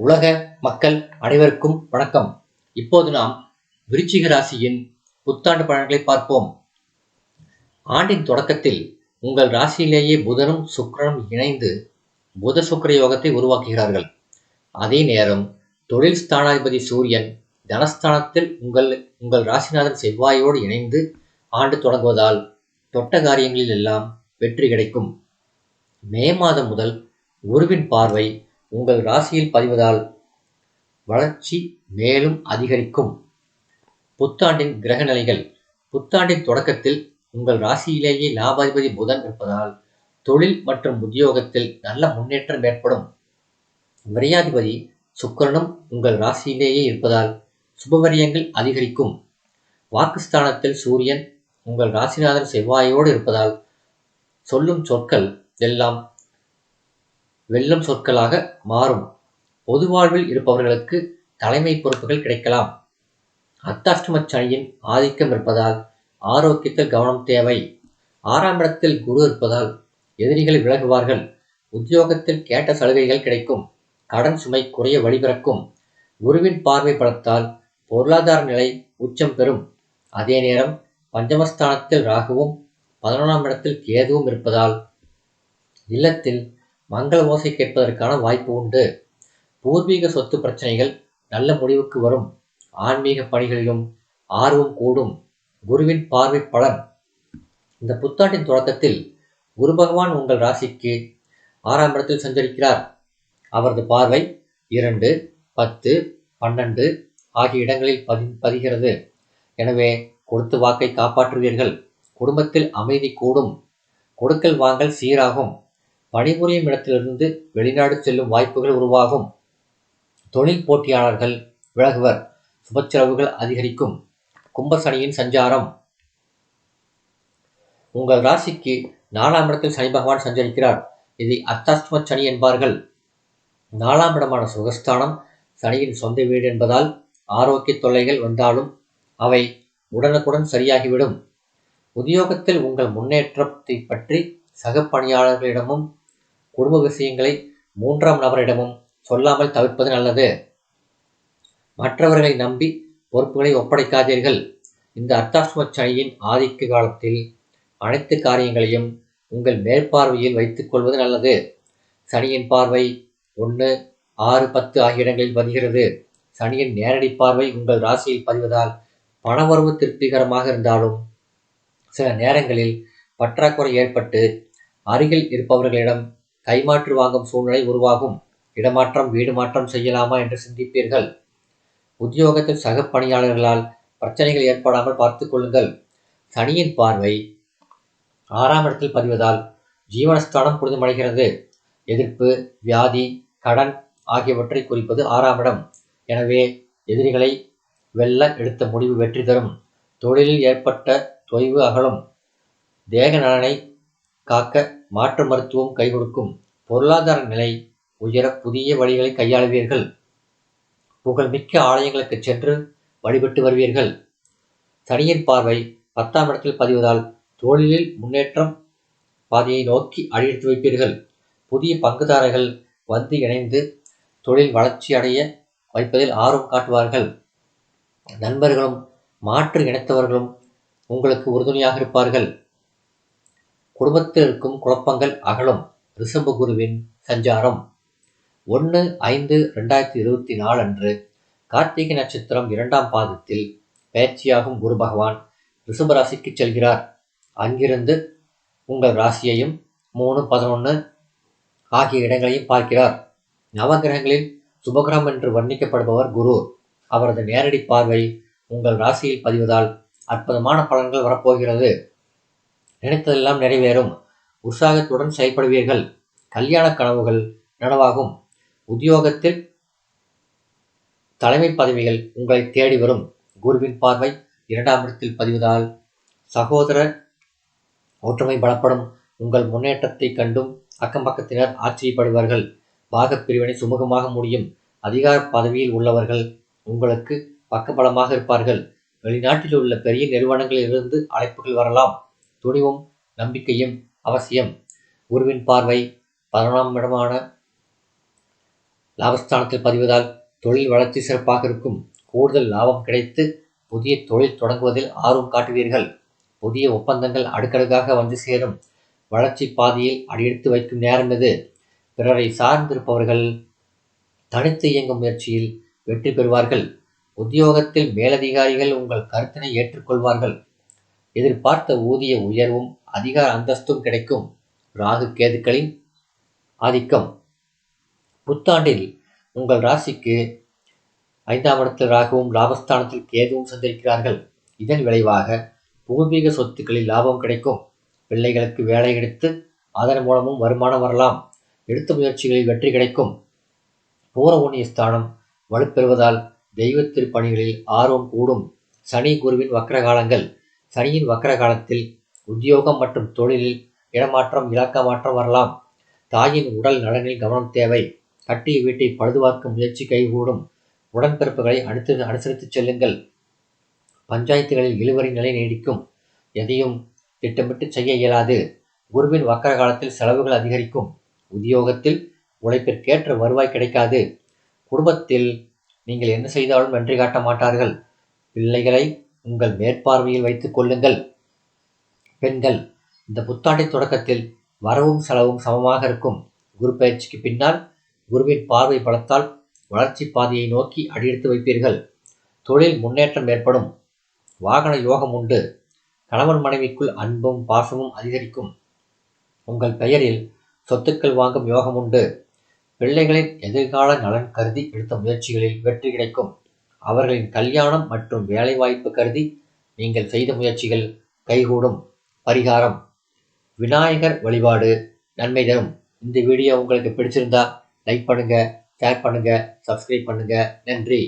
உலக மக்கள் அனைவருக்கும் வணக்கம். இப்போது நாம் விருச்சிக ராசியின் புத்தாண்டு பலன்களை பார்ப்போம். ஆண்டின் தொடக்கத்தில் உங்கள் ராசியிலேயே புதனும் சுக்கரனும் இணைந்து புத சுக்கர யோகத்தை உருவாக்குகிறார்கள். அதே நேரம் தொழில் ஸ்தானாதிபதி சூரியன் தனஸ்தானத்தில் உங்கள் உங்கள் ராசிநாதன் செவ்வாயோடு இணைந்து ஆண்டு தொடங்குவதால் தொட்ட காரியங்களில் எல்லாம் வெற்றி கிடைக்கும். மே மாதம் முதல் குருவின் பார்வை உங்கள் ராசியில் பதிவதால் வளர்ச்சி மேலும் அதிகரிக்கும். புத்தாண்டின் கிரக நிலைகள் புத்தாண்டின் தொடக்கத்தில் உங்கள் ராசியிலேயே லாபாதிபதி புதன் இருப்பதால் தொழில் மற்றும் உத்தியோகத்தில் நல்ல முன்னேற்றம் ஏற்படும். வரியாதிபதி சுக்கரனும் உங்கள் ராசியிலேயே இருப்பதால் சுபவரியங்கள் அதிகரிக்கும். வாக்குஸ்தானத்தில் சூரியன் உங்கள் ராசிநாதன் செவ்வாயோடு இருப்பதால் சொல்லும் சொற்கள் எல்லாம் வெல்லும் சொற்களாக மாறும். பொது வாழ்வில் இருப்பவர்களுக்கு தலைமை பொறுப்புகள் கிடைக்கலாம். அர்த்தாஷ்டம சனியின் ஆதிக்கம் இருப்பதால் ஆரோக்கியத்தில் கவனம் தேவை. ஆறாம் இடத்தில் குரு இருப்பதால் எதிரிகள் விலகுவார்கள். உத்தியோகத்தில் கேட்ட சலுகைகள் கிடைக்கும். கடன் சுமை குறைய வழிபிறக்கும் குருவின் பார்வை பலத்தால் பொருளாதார நிலை உச்சம் பெறும். அதே நேரம் பஞ்சமஸ்தானத்தில் ராகுவும் பதினொன்றாம் இடத்தில் கேதுவும் இருப்பதால் இல்லத்தில் மங்கள ஓசை கேட்பதற்கான வாய்ப்பு உண்டு. பூர்வீக சொத்து பிரச்சனைகள் நல்ல முடிவுக்கு வரும். ஆன்மீக பணிகளிலும் ஆர்வம் கூடும். குருவின் பார்வை பலன். இந்த புத்தாண்டின் தொடக்கத்தில் குரு பகவான் உங்கள் ராசிக்கு ஆறாம் இடத்தில் சஞ்சரிக்கிறார். அவரது பார்வை இரண்டு பத்து பன்னெண்டு ஆகிய இடங்களில் பதி பதிகிறது. எனவே கொடுத்து வாக்கை காப்பாற்றுவீர்கள். குடும்பத்தில் அமைதி கூடும். கொடுக்கல் வாங்கல் சீராகும். பணிபுரியும் இடத்திலிருந்து வெளிநாடு செல்லும் வாய்ப்புகள் உருவாகும். தொழில் போட்டியாளர்கள் விலகுவர். சுபச்செலவுகள் அதிகரிக்கும். கும்பசனியின் சஞ்சாரம். உங்கள் ராசிக்கு நாலாம் இடத்தில் சனி பகவான் சஞ்சரிக்கிறார். இதை அர்த்தாஷ்டம சனி என்பார்கள். நாலாம் இடமான சுகஸ்தானம் சனியின் சொந்த வீடு என்பதால் ஆரோக்கிய தொல்லைகள் வந்தாலும் அவை உடனுக்குடன் சரியாகிவிடும். உத்தியோகத்தில் உங்கள் முன்னேற்றத்தை பற்றி சக பணியாளர்களிடமும் குடும்ப விஷயங்களை மூன்றாம் நபரிடமும் சொல்லாமல் தவிர்ப்பது நல்லது. மற்றவர்களை நம்பி பொறுப்புகளை ஒப்படைக்காதீர்கள். இந்த அர்த்தாஷ்ம சனியின் ஆதிக்க காலத்தில் அனைத்து காரியங்களையும் உங்கள் மேற்பார்வையில் வைத்துக் கொள்வது நல்லது. சனியின் பார்வை ஒன்று ஆறு பத்து ஆகிய இடங்களில் பதிகிறது. சனியின் நேரடி பார்வை உங்கள் ராசியில் பதிவதால் பணவரவு திருப்திகரமாக இருந்தாலும் சில நேரங்களில் பற்றாக்குறை ஏற்பட்டு அருகில் இருப்பவர்களிடம் கைமாற்று வாங்கும் சூழ்நிலை உருவாகும். இடமாற்றம் வீடு மாற்றம் செய்யலாமா என்று சிந்திப்பீர்கள். உத்தியோகத்தில் சக பணியாளர்களால் பிரச்சனைகள் ஏற்படாமல் பார்த்துக்கொள்ளுங்கள் சனியின் பார்வை ஆறாம் இடத்தில் பதிவதால் ஜீவனஸ்தானம் புரிதமடைகிறது எதிர்ப்பு வியாதி கடன் ஆகியவற்றை குறிப்பது ஆறாம் இடம். எனவே எதிரிகளை வெல்ல எடுத்த முடிவு வெற்றி தரும். தொழிலில் ஏற்பட்ட தொய்வு அகலும். தேக நலனை காக்க மாற்று மருத்துவம் கை கொடுக்கும் பொருளாதார நிலை உயர புதிய வழிகளை கையாளுவீர்கள். புகழ்மிக்க ஆலயங்களுக்கு சென்று வழிபட்டு வருவீர்கள். சனியின் பார்வை பத்தாம் இடத்தில் பதிவதால் தொழிலில் முன்னேற்றம் பாதையை நோக்கி அடியெடுத்து வைப்பீர்கள். புதிய பங்குதாரர்கள் வந்து இணைந்து தொழில் வளர்ச்சி அடைய வைப்பதில் ஆர்வம் காட்டுவார்கள். நண்பர்களும் மாற்று இணைத்தவர்களும் உங்களுக்கு உறுதுணையாக இருப்பார்கள். குடும்பத்தில் இருக்கும் குழப்பங்கள் அகலும். ரிஷபகுருவின் சஞ்சாரம். ஒன்று ஐந்து ரெண்டாயிரத்தி இருபத்தி நாலு அன்று கார்த்திகை நட்சத்திரம் இரண்டாம் பாதத்தில் பயிற்சியாகும் குரு பகவான் ரிஷபராசிக்கு செல்கிறார். அங்கிருந்து உங்கள் ராசியையும் மூணு பதினொன்று ஆகிய இடங்களையும் பார்க்கிறார். நவகிரகங்களில் சுபகிரகம் என்று வர்ணிக்கப்படுபவர் குரு. அவரது நேரடி பார்வை உங்கள் ராசியில் பதிவதால் அற்புதமான பலன்கள் வரப்போகிறது. நினைத்ததெல்லாம் நிறைவேறும். உற்சாகத்துடன் செயல்படுவீர்கள். கல்யாண கனவுகள் நனவாகும். உத்தியோகத்தில் தலைமை பதவிகள் உங்களை தேடி வரும். குருவின் பார்வை இரண்டாம் இடத்தில் பதிவதால் சகோதர ஒற்றுமை பலப்படும். உங்கள் முன்னேற்றத்தை கண்டும் அக்கம் பக்கத்தினர் ஆச்சரியப்படுவார்கள். பாகப் பிரிவினை சுமூகமாக முடியும். அதிகார பதவியில் உள்ளவர்கள் உங்களுக்கு பக்கபலமாக இருப்பார்கள். வெளிநாட்டில் உள்ள பெரிய நிறுவனங்களிலிருந்து அழைப்புகள் வரலாம். துணிவும் நம்பிக்கையும் அவசியம். குருவின் பார்வை பதினொன்றாம் இடமான லாபஸ்தானத்தில் பதிவதால் தொழில் வளர்ச்சி சிறப்பாக இருக்கும். கூடுதல் லாபம் கிடைத்து புதிய தொழில் தொடங்குவதில் ஆர்வம் காட்டுவீர்கள். புதிய ஒப்பந்தங்கள் அடுக்கடுக்காக வந்து சேரும். வளர்ச்சி பாதையில் அடியெடுத்து வைக்கும் நேரம் இது. பிறரை சார்ந்திருப்பவர்கள் தனித்து இயங்கும் முயற்சியில் வெற்றி பெறுவார்கள். உத்தியோகத்தில் மேலதிகாரிகள் உங்கள் கருத்தினை ஏற்றுக்கொள்வார்கள். எதிர்பார்த்த ஊதிய உயர்வும் அதிகார அந்தஸ்தும் கிடைக்கும். ராகு கேதுக்களின் ஆதிக்கம். புத்தாண்டில் உங்கள் ராசிக்கு ஐந்தாம் இடத்தில் ராகுவும் லாபஸ்தானத்தில் கேதுவும் சந்திருக்கிறார்கள் இதன் விளைவாக பூர்வீக சொத்துக்களில் லாபம் கிடைக்கும். பிள்ளைகளுக்கு வேலை எடுத்து அதன் மூலமும் வருமானம் வரலாம். எடுத்த முயற்சிகளில் வெற்றி கிடைக்கும். பூரவுண்ணிய ஸ்தானம் வலுப்பெறுவதால் தெய்வத்திற்பணிகளில் ஆர்வம் கூடும். சனி குருவின் வக்கர காலங்கள் சனியின் வக்கர காலத்தில் உத்தியோகம் மற்றும் தொழிலில் இடமாற்றம் இலக்க மாற்றம் வரலாம். தாயின் உடல் நலனில் கவனம் தேவை. கட்டிய வீட்டை பழுதுபார்க்கும் முயற்சி கைகூடும். உடன்பிறப்புகளை அடுத்து அனுசரித்துச் செல்லுங்கள். பஞ்சாயத்துகளில் இழுவரி நிலை நீடிக்கும். எதையும் திட்டமிட்டு செய்ய இயலாது. குருவின் வக்கர காலத்தில் செலவுகள் அதிகரிக்கும். உத்தியோகத்தில் உழைப்பிற்கேற்ற வருவாய் கிடைக்காது. குடும்பத்தில் நீங்கள் என்ன செய்தாலும் நன்றி காட்ட மாட்டார்கள். பிள்ளைகளை உங்கள் மேற்பார்வையில் வைத்துக் கொள்ளுங்கள். பெண்கள் இந்த புத்தாண்டின் தொடக்கத்தில் வரவும் செலவும் சமமாக இருக்கும். குரு பயிற்சிக்கு பின்னால் குருவின் பார்வை பலத்தால் வளர்ச்சி பாதையை நோக்கி அடியெடுத்து வைப்பீர்கள். தொழில் முன்னேற்றம் ஏற்படும். வாகன யோகம் உண்டு. கணவன் மனைவிக்குள் அன்பும் பாசமும் அதிகரிக்கும். உங்கள் பெயரில் சொத்துக்கள் வாங்கும் யோகம் உண்டு. பிள்ளைகளின் எதிர்கால நலன் கருதி எடுத்த முயற்சிகளில் வெற்றி கிடைக்கும். அவர்களின் கல்யாணம் மற்றும் வேலைவாய்ப்பு கருதி நீங்கள் செய்த முயற்சிகள் கைகூடும். பரிகாரம். விநாயகர் வழிபாடு நன்மை தரும். இந்த வீடியோ உங்களுக்கு பிடிச்சிருந்தா லைக் பண்ணுங்கள் ஷேர் பண்ணுங்கள் சப்ஸ்கிரைப் பண்ணுங்கள் நன்றி.